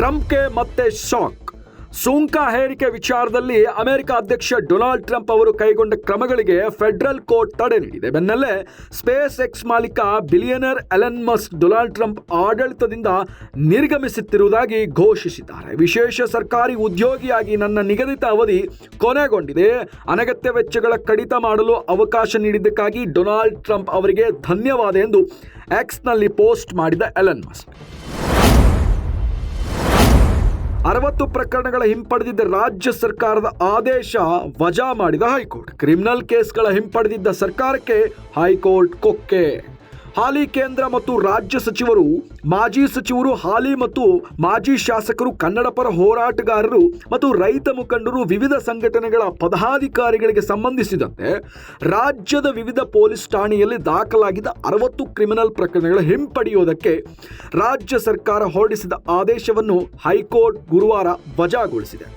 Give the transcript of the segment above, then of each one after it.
ಟ್ರಂಪ್ಗೆ ಮತ್ತೆ ಶಾಕ್. ಸುಂಕ ಹೇರಿಕೆ ವಿಚಾರದಲ್ಲಿ ಅಮೆರಿಕ ಅಧ್ಯಕ್ಷ ಡೊನಾಲ್ಡ್ ಟ್ರಂಪ್ ಅವರು ಕೈಗೊಂಡ ಕ್ರಮಗಳಿಗೆ ಫೆಡರಲ್ ಕೋರ್ಟ್ ತಡೆ ನೀಡಿದೆ. ಬೆನ್ನಲ್ಲೇ ಸ್ಪೇಸ್ ಎಕ್ಸ್ ಮಾಲೀಕ billionaire Elon Musk Donald Trump ಆಡಳಿತದಿಂದ ನಿರ್ಗಮಿಸುತ್ತಿರುವುದಾಗಿ ಘೋಷಿಸಿದ್ದಾರೆ. ವಿಶೇಷ ಸರ್ಕಾರಿ ಉದ್ಯೋಗಿಯಾಗಿ ನನ್ನ ನಿಗದಿತ ಅವಧಿ ಕೊನೆಗೊಂಡಿದೆ. ಅನಗತ್ಯ ವೆಚ್ಚಗಳ ಕಡಿತ ಮಾಡಲು ಅವಕಾಶ ನೀಡಿದ್ದಕ್ಕಾಗಿ ಡೊನಾಲ್ಡ್ ಟ್ರಂಪ್ ಅವರಿಗೆ ಧನ್ಯವಾದ ಎಂದು ಎಕ್ಸ್ನಲ್ಲಿ ಪೋಸ್ಟ್ ಮಾಡಿದ ಎಲನ್ ಮಸ್ಕ್. ಅರವತ್ತು ಪ್ರಕರಣಗಳ ಹಿಂಪಡೆದಿದ್ದ ರಾಜ್ಯ ಸರ್ಕಾರದ ಆದೇಶ ವಜಾ ಮಾಡಿದ ಹೈಕೋರ್ಟ್. ಕ್ರಿಮಿನಲ್ ಕೇಸ್ಗಳ ಹಿಂಪಡೆದಿದ್ದ ಸರ್ಕಾರಕ್ಕೆ ಹೈಕೋರ್ಟ್ ಕೊಕ್ಕೆ. ಹಾಲಿ ಕೇಂದ್ರ ಮತ್ತು ರಾಜ್ಯ ಸಚಿವರು, ಮಾಜಿ ಸಚಿವರು ಹಾಲಿ ಮತ್ತು ಮಾಜಿ ಶಾಸಕರು ಕನ್ನಡ ಪರ ಹೋರಾಟಗಾರರು ಮತ್ತು ರೈತ ಮುಖಂಡರು ವಿವಿಧ ಸಂಘಟನೆಗಳ ಪದಾಧಿಕಾರಿಗಳಿಗೆ ಸಂಬಂಧಿಸಿದಂತೆ ರಾಜ್ಯದ ವಿವಿಧ ಪೊಲೀಸ್ ಠಾಣೆಯಲ್ಲಿ ದಾಖಲಾಗಿದ್ದ ಅರವತ್ತು ಕ್ರಿಮಿನಲ್ ಪ್ರಕರಣಗಳ ಹಿಂಪಡೆಯುವುದಕ್ಕೆ ರಾಜ್ಯ ಸರ್ಕಾರ ಹೊರಡಿಸಿದ ಆದೇಶವನ್ನು ಹೈಕೋರ್ಟ್ ಗುರುವಾರ ವಜಾಗೊಳಿಸಿದೆ.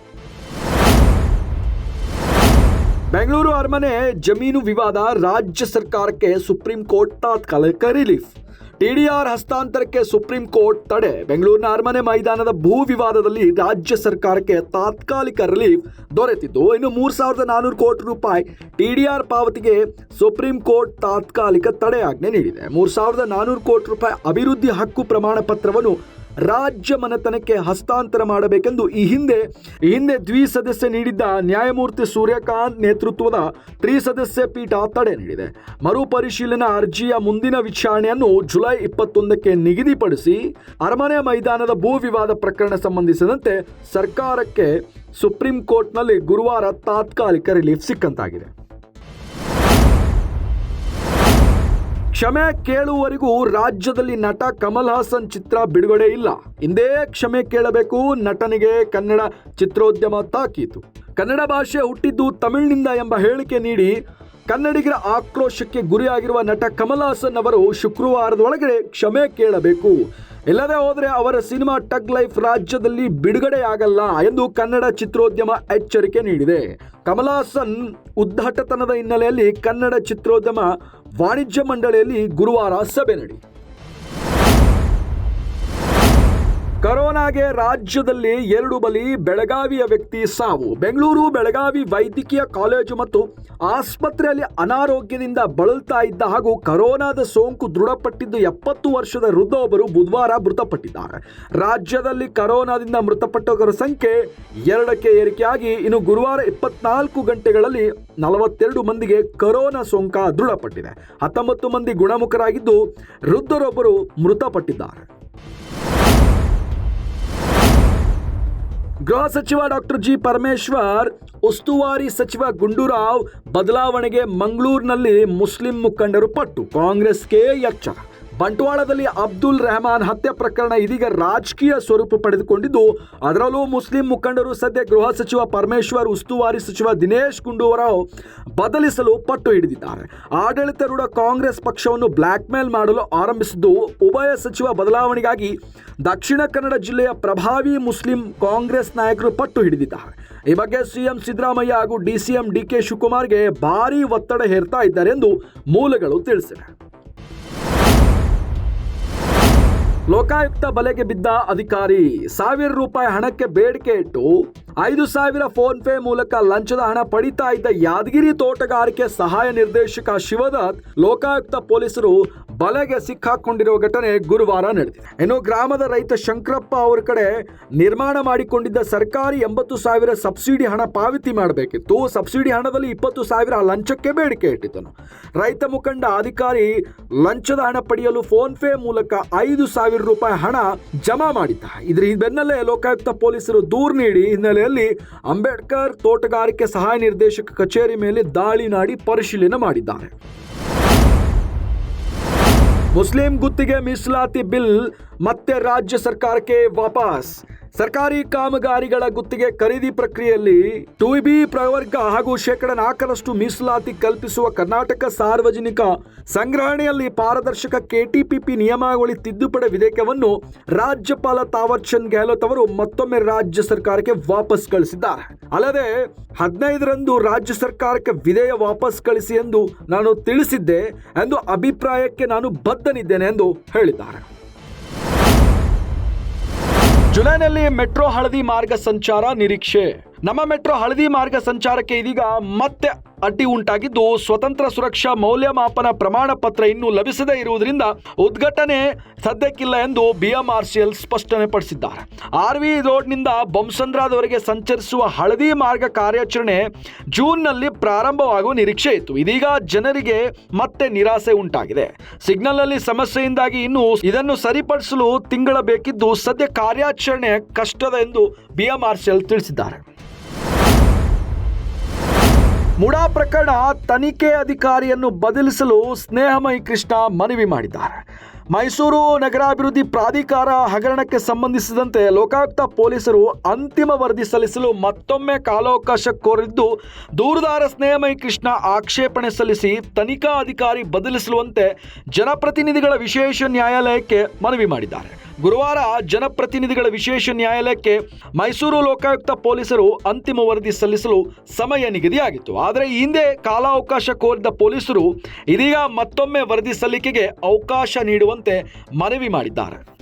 ಬೆಂಗಳೂರು ಅರಮನೆ ಜಮೀನು ವಿವಾದ ರಾಜ್ಯ ಸರ್ಕಾರಕ್ಕೆ ಸುಪ್ರೀಂ ಕೋರ್ಟ್ ತಾತ್ಕಾಲಿಕ ರಿಲೀಫ್. ಟಿಡಿಆರ್ ಹಸ್ತಾಂತರಕ್ಕೆ ಸುಪ್ರೀಂ ಕೋರ್ಟ್ ತಡೆ. ಬೆಂಗಳೂರಿನ ಅರಮನೆ ಮೈದಾನದ ಭೂ ವಿವಾದದಲ್ಲಿ ರಾಜ್ಯ ಸರ್ಕಾರಕ್ಕೆ ತಾತ್ಕಾಲಿಕ ರಿಲೀಫ್ ದೊರೆತಿದ್ದು, ಇನ್ನು ಮೂರು ಸಾವಿರದ ನಾನ್ನೂರು ಕೋಟಿ ರೂಪಾಯಿ ಟಿಡಿಆರ್ ಪಾವತಿಗೆ ಸುಪ್ರೀಂ ಕೋರ್ಟ್ ತಾತ್ಕಾಲಿಕ ತಡೆಯಾಜ್ಞೆ ನೀಡಿದೆ. ಮೂರು ಸಾವಿರದ ನಾನ್ನೂರು ಕೋಟಿ ರೂಪಾಯಿ ಅಭಿವೃದ್ಧಿ ಹಕ್ಕು ಪ್ರಮಾಣ ಪತ್ರವನ್ನು ರಾಜ್ಯ ಮನೆತನಕ್ಕೆ ಹಸ್ತಾಂತರ ಮಾಡಬೇಕೆಂದು ಈ ಹಿಂದೆ ಈ ಹಿಂದೆ ದ್ವಿಸದಸ್ಯ ನೀಡಿದ್ದ ನ್ಯಾಯಮೂರ್ತಿ ಸೂರ್ಯಕಾಂತ್ ನೇತೃತ್ವದ ತ್ರಿಸದಸ್ಯ ಪೀಠ ತಡೆ ನೀಡಿದೆ. ಮರುಪರಿಶೀಲನಾ ಅರ್ಜಿಯ ಮುಂದಿನ ವಿಚಾರಣೆಯನ್ನು ಜುಲೈ ಇಪ್ಪತ್ತೊಂದಕ್ಕೆ ನಿಗದಿಪಡಿಸಿ ಅರಮನೆ ಮೈದಾನದ ಭೂ ವಿವಾದ ಪ್ರಕರಣ ಸಂಬಂಧಿಸಿದಂತೆ ಸರ್ಕಾರಕ್ಕೆ ಸುಪ್ರೀಂ ಕೋರ್ಟ್ನಲ್ಲಿ ಗುರುವಾರ ತಾತ್ಕಾಲಿಕ ರಿಲೀಫ್ ಸಿಕ್ಕಂತಾಗಿದೆ. ಕ್ಷಮೆ ಕೇಳುವವರೆಗೂ ರಾಜ್ಯದಲ್ಲಿ ನಟ ಕಮಲ್ ಹಾಸನ್ ಚಿತ್ರ ಬಿಡುಗಡೆ ಇಲ್ಲ. ಹಿಂದೆ ಕ್ಷಮೆ ಕೇಳಬೇಕು, ನಟನಿಗೆ ಕನ್ನಡ ಚಿತ್ರೋದ್ಯಮ ತಾಕೀತು. ಕನ್ನಡ ಭಾಷೆ ಹುಟ್ಟಿದ್ದು ತಮಿಳಿನಿಂದ ಎಂಬ ಹೇಳಿಕೆ ನೀಡಿ ಕನ್ನಡಿಗರ ಆಕ್ರೋಶಕ್ಕೆ ಗುರಿಯಾಗಿರುವ ನಟ ಕಮಲ್ ಹಾಸನ್ ಅವರು ಶುಕ್ರವಾರದ ಒಳಗಡೆ ಕ್ಷಮೆ ಕೇಳಬೇಕು. ಇಲ್ಲದೆ ಹೋದರೆ ಅವರ ಸಿನಿಮಾ ಟಗ್ ಲೈಫ್ ರಾಜ್ಯದಲ್ಲಿ ಬಿಡುಗಡೆಯಾಗಲ್ಲ ಎಂದು ಕನ್ನಡ ಚಿತ್ರೋದ್ಯಮ ಎಚ್ಚರಿಕೆ ನೀಡಿದೆ. ಕಮಲ್ ಹಾಸನ್ ಹಿನ್ನೆಲೆಯಲ್ಲಿ ಕನ್ನಡ ಚಿತ್ರೋದ್ಯಮ ವಾಣಿಜ್ಯ ಮಂಡಳಿಯಲ್ಲಿ ಗುರುವಾರ ಸಭೆ ನಡೆಯಿತು ಕರೋನಾಗೆ ರಾಜ್ಯದಲ್ಲಿ ಎರಡು ಬಲಿ ಬೆಳಗಾವಿಯ ವ್ಯಕ್ತಿ ಸಾವು. ಬೆಂಗಳೂರು ಬೆಳಗಾವಿ ವೈದ್ಯಕೀಯ ಕಾಲೇಜು ಮತ್ತು ಆಸ್ಪತ್ರೆಯಲ್ಲಿ ಅನಾರೋಗ್ಯದಿಂದ ಬಳಲ್ತಾ ಇದ್ದ ಹಾಗೂ ಕೊರೋನಾದ ಸೋಂಕು ದೃಢಪಟ್ಟಿದ್ದು ಎಪ್ಪತ್ತು ವರ್ಷದ ವೃದ್ಧೊಬ್ಬರು ಬುಧವಾರ ಮೃತಪಟ್ಟಿದ್ದಾರೆ. ರಾಜ್ಯದಲ್ಲಿ ಕರೋನಾದಿಂದ ಮೃತಪಟ್ಟವರ ಸಂಖ್ಯೆ ಎರಡಕ್ಕೆ ಏರಿಕೆಯಾಗಿ ಇನ್ನು ಗುರುವಾರ ಇಪ್ಪತ್ನಾಲ್ಕು ಗಂಟೆಗಳಲ್ಲಿ ನಲವತ್ತೆರಡು ಮಂದಿಗೆ ಕರೋನಾ ಸೋಂಕ ದೃಢಪಟ್ಟಿದೆ. ಹತ್ತೊಂಬತ್ತು ಮಂದಿ ಗುಣಮುಖರಾಗಿದ್ದು ವೃದ್ಧರೊಬ್ಬರು ಮೃತಪಟ್ಟಿದ್ದಾರೆ. ಗೃಹ ಸಚಿವ ಡಾಕ್ಟರ್ ಜಿ ಪರಮೇಶ್ವರ್, ಉಸ್ತುವಾರಿ ಸಚಿವ ಗುಂಡೂರಾವ್ ಬದಲಾವಣೆಗೆ ಮಂಗಳೂರಿನಲ್ಲಿ ಮುಸ್ಲಿಂ ಮುಖಂಡರು ಪಟ್ಟು, ಕಾಂಗ್ರೆಸ್ಗೆ ಎಚ್ಚರ. ಬಂಟ್ವಾಳದಲ್ಲಿ ಅಬ್ದುಲ್ ರೆಹಮಾನ್ ಹತ್ಯೆ ಪ್ರಕರಣ ಇದೀಗ ರಾಜಕೀಯ ಸ್ವರೂಪ ಪಡೆದುಕೊಂಡಿದ್ದು, ಅದರಲ್ಲೂ ಮುಸ್ಲಿಂ ಮುಖಂಡರು ಸದ್ಯ ಗೃಹ ಸಚಿವ ಪರಮೇಶ್ವರ್, ಉಸ್ತುವಾರಿ ಸಚಿವ ದಿನೇಶ್ ಗುಂಡೂರಾವ್ ಬದಲಿಸಲು ಪಟ್ಟು ಹಿಡಿದಿದ್ದಾರೆ. ಆಡಳಿತಾರೂಢ ಕಾಂಗ್ರೆಸ್ ಪಕ್ಷವನ್ನು ಬ್ಲ್ಯಾಕ್ ಮೇಲ್ ಮಾಡಲು ಆರಂಭಿಸಿದ್ದು, ಉಭಯ ಸಚಿವ ಬದಲಾವಣೆಗಾಗಿ ದಕ್ಷಿಣ ಕನ್ನಡ ಜಿಲ್ಲೆಯ ಪ್ರಭಾವಿ ಮುಸ್ಲಿಂ ಕಾಂಗ್ರೆಸ್ ನಾಯಕರು ಪಟ್ಟು ಹಿಡಿದಿದ್ದಾರೆ. ಈ ಬಗ್ಗೆ ಸಿಎಂ ಸಿದ್ದರಾಮಯ್ಯ ಹಾಗೂ ಡಿಸಿಎಂ ಡಿಕೆ ಶಿವಕುಮಾರ್ಗೆ ಭಾರೀ ಒತ್ತಡ ಹೇರ್ತಾ ಇದ್ದಾರೆ ಎಂದು ಮೂಲಗಳು ತಿಳಿಸಿವೆ. ಲೋಕಾಯುಕ್ತ ಬಲೆಗೆ ಬಿದ್ದ ಅಧಿಕಾರಿ ಸಾವಿರ ರೂಪಾಯಿ ಹಣಕ್ಕೆ ಬೇಡಿಕೆ ಇಟ್ಟು ಐದು ಸಾವಿರ ಫೋನ್ ಪೇ ಮೂಲಕ ಲಂಚದ ಹಣ ಪಡಿತಾ ಇದ್ದ ಯಾದಗಿರಿ ತೋಟಗಾರಿಕೆ ಸಹಾಯ ನಿರ್ದೇಶಕ ಶಿವದತ್, ಲೋಕಾಯುಕ್ತ ಪೊಲೀಸರು ಬಲೆಗೆ ಸಿಕ್ಕಾಕೊಂಡಿರುವ ಘಟನೆ ಗುರುವಾರ ನಡೆದಿದೆ. ಇನ್ನು ಗ್ರಾಮದ ರೈತ ಶಂಕರಪ್ಪ ಅವರ ಕಡೆ ನಿರ್ಮಾಣ ಮಾಡಿಕೊಂಡಿದ್ದ ಸರ್ಕಾರಿ ಎಂಬತ್ತು ಸಾವಿರ ಸಬ್ಸಿಡಿ ಹಣ ಪಾವತಿ ಮಾಡಬೇಕಿತ್ತು. ಸಬ್ಸಿಡಿ ಹಣದಲ್ಲಿ ಇಪ್ಪತ್ತು ಸಾವಿರ ಲಂಚಕ್ಕೆ ಬೇಡಿಕೆ ಇಟ್ಟಿದ್ದನು. ರೈತ ಮುಖಂಡ ಅಧಿಕಾರಿ ಲಂಚದ ಹಣ ಪಡೆಯಲು ಫೋನ್ ಪೇ ಮೂಲಕ ಐದು ಸಾವಿರ ರೂಪಾಯಿ ಹಣ ಜಮಾ ಮಾಡಿದ್ದ. ಇದ್ರ ಬೆನ್ನಲ್ಲೇ ಲೋಕಾಯುಕ್ತ ಪೊಲೀಸರು ದೂರು ನೀಡಿ ಹಿನ್ನೆಲೆಯಲ್ಲಿ ಅಂಬೇಡ್ಕರ್ ತೋಟಗಾರಿಕೆ ಸಹಾಯ ನಿರ್ದೇಶಕ ಕಚೇರಿ ಮೇಲೆ ದಾಳಿ ನಾಡಿ ಪರಿಶೀಲನೆ ಮಾಡಿದ್ದಾರೆ. ಮುಸ್ಲಿಂ ಗುತ್ತಿಗೆ ಮೀಸಲಾತಿ ಬಿಲ್ ಮತ್ತೆ ರಾಜ್ಯ ಸರ್ಕಾರಕ್ಕೆ ವಾಪಸ್. ಸರ್ಕಾರಿ ಕಾಮಗಾರಿಗಳ ಗುತ್ತಿಗೆ ಖರೀದಿ ಪ್ರಕ್ರಿಯೆಯಲ್ಲಿ ಟು ಬಿ ಪ್ರವರ್ಗ ಹಾಗೂ ಶೇಕಡ ನಾಲ್ಕರಷ್ಟು ಮೀಸಲಾತಿ ಕಲ್ಪಿಸುವ ಕರ್ನಾಟಕ ಸಾರ್ವಜನಿಕ ಸಂಗ್ರಹಣೆಯಲ್ಲಿ ಪಾರದರ್ಶಕ ಕೆಟಿಪಿಪಿ ನಿಯಮಾವಳಿ ತಿದ್ದುಪಡಿ ವಿಧೇಯಕವನ್ನು ರಾಜ್ಯಪಾಲ ತಾವರ್ ಚಂದ್ ಗೆಹ್ಲೋಟ್ ಅವರು ಮತ್ತೊಮ್ಮೆ ರಾಜ್ಯ ಸರ್ಕಾರಕ್ಕೆ ವಾಪಸ್ ಕಳಿಸಿದ್ದಾರೆ. ಅಲ್ಲದೆ ಹದಿನೈದರಂದು ರಾಜ್ಯ ಸರ್ಕಾರಕ್ಕೆ ವಿಧೇಯ ವಾಪಸ್ ಕಳಿಸಿ ಎಂದು ನಾನು ತಿಳಿಸಿದ್ದೆ ಎಂದು ಅಭಿಪ್ರಾಯಕ್ಕೆ ನಾನು ಬದ್ಧನಿದ್ದೇನೆ ಎಂದು ಹೇಳಿದ್ದಾರೆ. ಜುಲೈನಲ್ಲಿ ಮೆಟ್ರೋ ಹಳದಿ ಮಾರ್ಗ ಸಂಚಾರ ನಿರೀಕ್ಷೆ ನಮ್ಮ ಮೆಟ್ರೋ ಹಳದಿ ಮಾರ್ಗ ಸಂಚಾರಕ್ಕೆ ಇದೀಗ ಮತ್ತೆ ಅಡ್ಡಿ ಉಂಟಾಗಿದ್ದು, ಸ್ವತಂತ್ರ ಸುರಕ್ಷಾ ಮೌಲ್ಯಮಾಪನ ಪ್ರಮಾಣ ಪತ್ರ ಇನ್ನೂ ಲಭಿಸದೇ ಇರುವುದರಿಂದ ಉದ್ಘಾಟನೆ ಸದ್ಯಕ್ಕಿಲ್ಲ ಎಂದು ಬಿಎಂಆರ್ಸಿಎಲ್ ಸ್ಪಷ್ಟನೆ ಪಡಿಸಿದ್ದಾರೆ. ಆರ್ ವಿ ರೋಡ್ನಿಂದ ಬೊಮ್ಸಂದ್ರದವರೆಗೆ ಸಂಚರಿಸುವ ಹಳದಿ ಮಾರ್ಗ ಕಾರ್ಯಾಚರಣೆ ಜೂನ್ನಲ್ಲಿ ಪ್ರಾರಂಭವಾಗುವ ನಿರೀಕ್ಷೆ ಇತ್ತು. ಇದೀಗ ಜನರಿಗೆ ಮತ್ತೆ ನಿರಾಸೆ ಉಂಟಾಗಿದೆ. ಸಿಗ್ನಲ್ನಲ್ಲಿ ಸಮಸ್ಯೆಯಿಂದಾಗಿ ಇನ್ನು ಇದನ್ನು ಸರಿಪಡಿಸಲು ತಿಂಗಳ ಬೇಕಿದ್ದು, ಸದ್ಯ ಕಾರ್ಯಾಚರಣೆ ಕಷ್ಟದ ಎಂದು ಬಿಎಂಆರ್ಸಿಎಲ್ ತಿಳಿಸಿದ್ದಾರೆ. ಮುಡಾ ಪ್ರಕರಣ ತನಿಖೆ ಅಧಿಕಾರಿಯನ್ನು ಬದಲಿಸಲು ಸ್ನೇಹಮಯಿ ಕೃಷ್ಣ ಮನವಿ ಮಾಡಿದ್ದಾರೆ. ಮೈಸೂರು ನಗರಾಭಿವೃದ್ಧಿ ಪ್ರಾಧಿಕಾರ ಹಗರಣಕ್ಕೆ ಸಂಬಂಧಿಸಿದಂತೆ ಲೋಕಾಯುಕ್ತ ಪೊಲೀಸರು ಅಂತಿಮ ವರದಿ ಸಲ್ಲಿಸಲು ಮತ್ತೊಮ್ಮೆ ಕಾಲಾವಕಾಶ ಕೋರಿದ್ದು, ದೂರದಾರ ಸ್ನೇಹಮಯ ಕೃಷ್ಣ ಆಕ್ಷೇಪಣೆ ಸಲ್ಲಿಸಿ ತನಿಖಾ ಅಧಿಕಾರಿ ಬದಲಿಸುವಂತೆ ಜನಪ್ರತಿನಿಧಿಗಳ ವಿಶೇಷ ನ್ಯಾಯಾಲಯಕ್ಕೆ ಮನವಿ ಮಾಡಿದ್ದಾರೆ. ಗುರುವಾರ ಜನಪ್ರತಿನಿಧಿಗಳ ವಿಶೇಷ ನ್ಯಾಯಾಲಯಕ್ಕೆ ಮೈಸೂರು ಲೋಕಾಯುಕ್ತ ಪೊಲೀಸರು ಅಂತಿಮ ವರದಿ ಸಲ್ಲಿಸಲು ಸಮಯ ನಿಗದಿಯಾಗಿತ್ತು. ಆದರೆ ಹಿಂದೆ ಕಾಲಾವಕಾಶ ಕೋರಿದ್ದ ಪೊಲೀಸರು ಇದೀಗ ಮತ್ತೊಮ್ಮೆ ವರದಿ ಸಲ್ಲಿಕೆಗೆ ಅವಕಾಶ ನೀಡುವಂತೆ ಮನವಿ ಮಾಡಿದ್ದಾರೆ.